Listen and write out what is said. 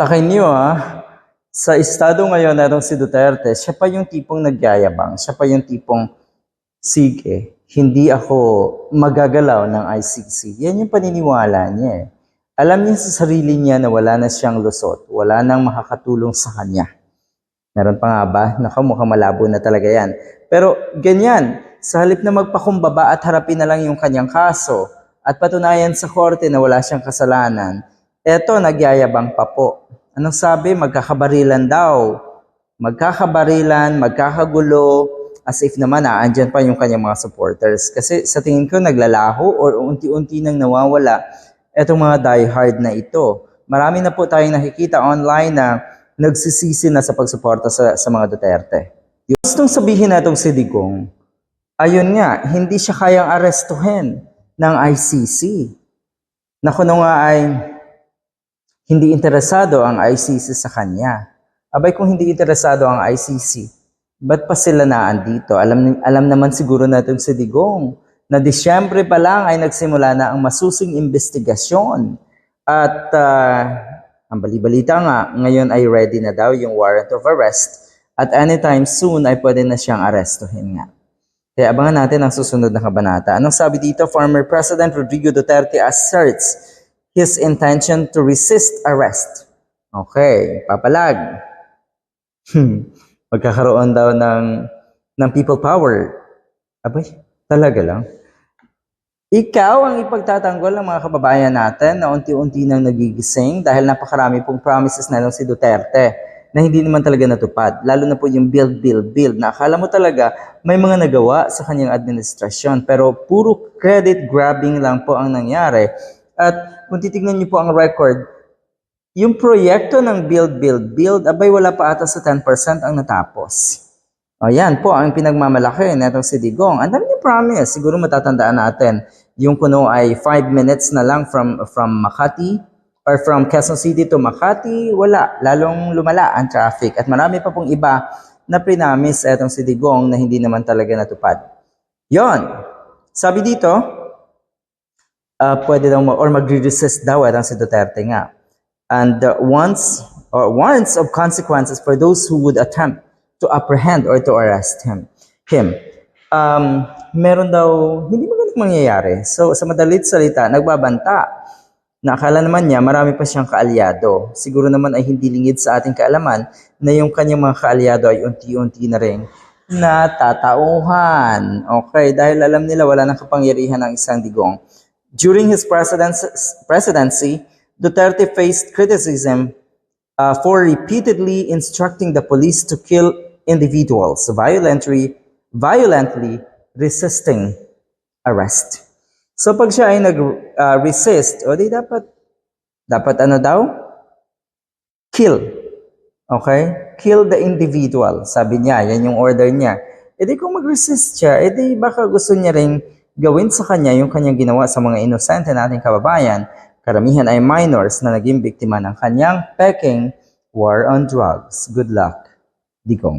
Atakin niyo ah, sa estado ngayon na si Duterte, siya pa yung tipong nagyayabang, siya pa yung tipong, sige, hindi ako magagalaw ng ICC. Yan yung paniniwala niya eh. Alam niya sa sarili niya na wala na siyang lusot, wala nang makakatulong sa kanya. Meron pa nga ba? Naku, mukhang malabo na talaga yan. Pero ganyan, sa halip na magpakumbaba at harapin na lang yung kanyang kaso at patunayan sa korte na wala siyang kasalanan, eto, nagyayabang pa po. Anong sabi? Magkakabarilan daw. Magkakabarilan, magkakagulo, as if naman naandyan pa yung kanyang mga supporters. Kasi sa tingin ko, naglalaho or unti-unti nang nawawala etong mga diehard na ito. Marami na po tayong nakikita online na nagsisisi na sa pagsuporta sa, sa mga Duterte. Gustong sabihin na itong si Digong, ayun nga, hindi siya kayang arestuhin ng ICC. Na kuno nga ay hindi interesado ang ICC sa kanya. Abay kung hindi interesado ang ICC, ba't pa sila naandito? Alam, alam naman siguro natin si Digong na Disyembre pa lang ay nagsimula na ang masusing investigasyon. At ah, ang balibalita nga, ngayon ay ready na daw yung warrant of arrest at anytime soon ay pwede na siyang arestuhin nga. Kaya abangan natin ang susunod na kabanata. Anong sabi dito? Former President Rodrigo Duterte asserts his intention to resist arrest. Okay, papalag. Hmm, Magkakaroon daw ng, ng people power. Abay, talaga lang. Ikaw ang ipagtatanggol ng mga kababayan natin na unti-unti nang nagigising dahil napakarami pong promises na lang si Duterte na hindi naman talaga natupad. Lalo na po yung build, build, build na akala mo talaga may mga nagawa sa kanyang administrasyon pero puro credit grabbing lang po ang nangyari. At kung titignan niyo po ang record, yung proyekto ng build, build, build, abay wala pa ata sa 10% ang natapos. O yan po ang pinagmamalaki netong si Digong. Ang dami niya promise. Siguro matatandaan natin. Yung kuno ay 5 minutes na lang from from Makati or from Quezon City to Makati. Wala. Lalong lumala ang traffic. At marami pa pong iba na prinamis etong si Digong na hindi naman talaga natupad. Yon. Sabi dito, uh, pwede daw or magre-resist daw etong si Duterte nga. And uh, once or warrants of consequences for those who would attempt to apprehend or to arrest him. Him. Um, meron daw, hindi magandang mangyayari. So, sa madalit salita, nagbabanta na akala naman niya marami pa siyang kaalyado. Siguro naman ay hindi lingid sa ating kaalaman na yung kanyang mga kaalyado ay unti-unti na rin natatauhan. Okay, dahil alam nila wala nang kapangyarihan ng isang digong. During his presidency, Duterte faced criticism uh, for repeatedly instructing the police to kill individuals violently, violently resisting arrest. So pag siya ay nag-resist, o di dapat, dapat ano daw? Kill. Okay? Kill the individual. Sabi niya, yan yung order niya. E di kung mag-resist siya, e di baka gusto niya rin gawin sa kanya yung kanyang ginawa sa mga inosente nating kababayan. Karamihan ay minors na naging biktima ng kanyang peking war on drugs. Good luck, Digong.